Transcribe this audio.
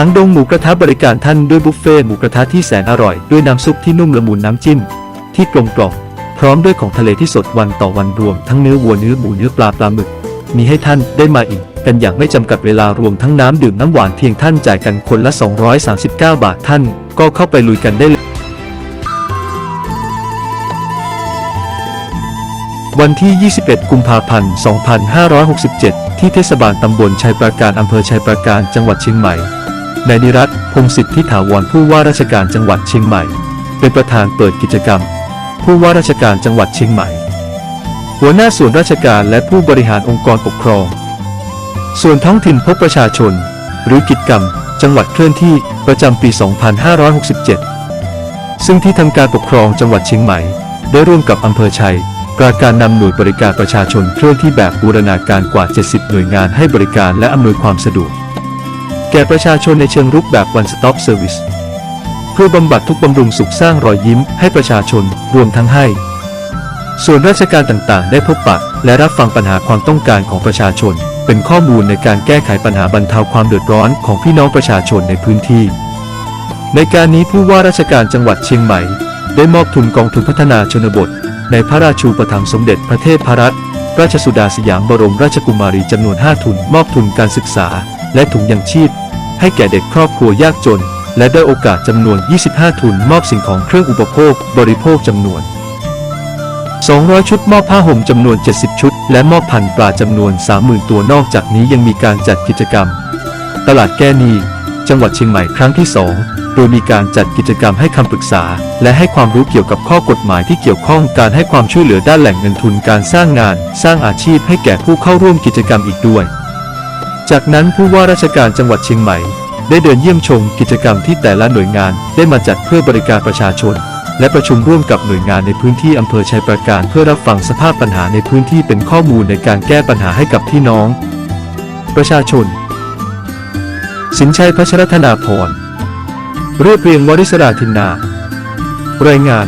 หางดงหมูกระทะบริการท่านด้วยบุฟเฟ่หมูกระทะที่แสนอร่อย ด้วยน้ำซุปที่นุ่มละมุนน้ำจิ้ม ที่กลมกล่อมพร้อมด้วยของทะเลที่สดวันต่อวันรวม ทั้งเนื้อวัวเนื้อหมูเนื้อปลาปลาหมึก มีให้ท่านได้มาอิ่มกันอย่างไม่จำกัดเวลารวมทั้งน้ำดื่มน้ำหวานเพียงท่านจ่ายกันคนละ 239 บาทท่าน ก็เข้าไปลุยกันได้เลยวันที่ 21 กุมภาพันธ์ 2567 ที่เทศบาลตำบลชัยปราการอำเภอชัยปราการ จังหวัดเชียงใหม่ นายนิรัตพงศิษฐ์ทิถาวรผู้ว่าราชการจังหวัดเชียงใหม่ เป็นประธานเปิดกิจกรรม ผู้ว่าราชการจังหวัดเชียงใหม่ หัวหน้าส่วนราชการและผู้บริหารองค์กรปกครอง ส่วนท้องถิ่นพบประชาชน หรือกิจกรรม จังหวัดเคลื่อนที่ประจำปี 2567 ซึ่งที่ทำการปกครองจังหวัดเชียงใหม่ ได้ร่วมกับอำเภอชัยปราการนำหน่วยบริการประชาชนเคลื่อนที่แบบบูรณาการกว่า 70 หน่วยงานให้บริการและอำนวยความสะดวก แก่ประชาชนในเชิงรุกแบบ one stop service เพื่อบำบัดทุกบำรุงสุขสร้างรอยยิ้มให้ประชาชนรวมทั้งให้ ส่วนราชการต่างๆ ได้พบปะ และรับฟังปัญหาความต้องการของประชาชน เป็นข้อมูลในการแก้ไขปัญหาบรรเทาความเดือดร้อนของพี่น้องประชาชนในพื้นที่ ในการนี้ผู้ว่าราชการจังหวัดเชียงใหม่ ได้มอบทุนกองทุนพัฒนาชนบท ในพระราชูปถัมภ์สมเด็จพระเทพรัตนราชสุดาสยามบรมราชกุมารีจำนวน 5 ทุน มอบทุนการศึกษา และถุงยังชีพ ให้แก่เด็กครอบครัวยากจน และได้โอกาสจำนวน 25 ทุนมอบสิ่งของเครื่องอุปโภค บริโภคจำนวน 200 ชุดมอบผ้าห่มจำนวน 70 ชุด และมอบพันปลาจำนวน 30,000 ตัวนอกจากนี้ยังมีการจัดกิจกรรม ตลาดแก้นีจังหวัดเชียงใหม่ครั้งที่ 2 โดยมีการจัดกิจกรรมให้คำปรึกษา และให้ความรู้เกี่ยวกับข้อกฎหมายที่เกี่ยวข้องการให้ความช่วยเหลือด้านแหล่งเงินทุนการสร้างงาน สร้างอาชีพให้แก่ผู้เข้าร่วมกิจกรรมอีกด้วย จากนั้นผู้ว่าราชการจังหวัดเชียงใหม่ ได้เดินเยี่ยมชมกิจกรรมที่แต่ละหน่วยงานได้มาจัดเพื่อบริการประชาชน และประชุมร่วมกับหน่วยงานในพื้นที่อำเภอชัยปราการ เพื่อรับฟังสภาพปัญหาในพื้นที่เป็นข้อมูลในการแก้ปัญหาให้กับพี่น้อง ประชาชน สินชัยพัชรธนาพรเรียบเรียงวริศราธินนา รายงาน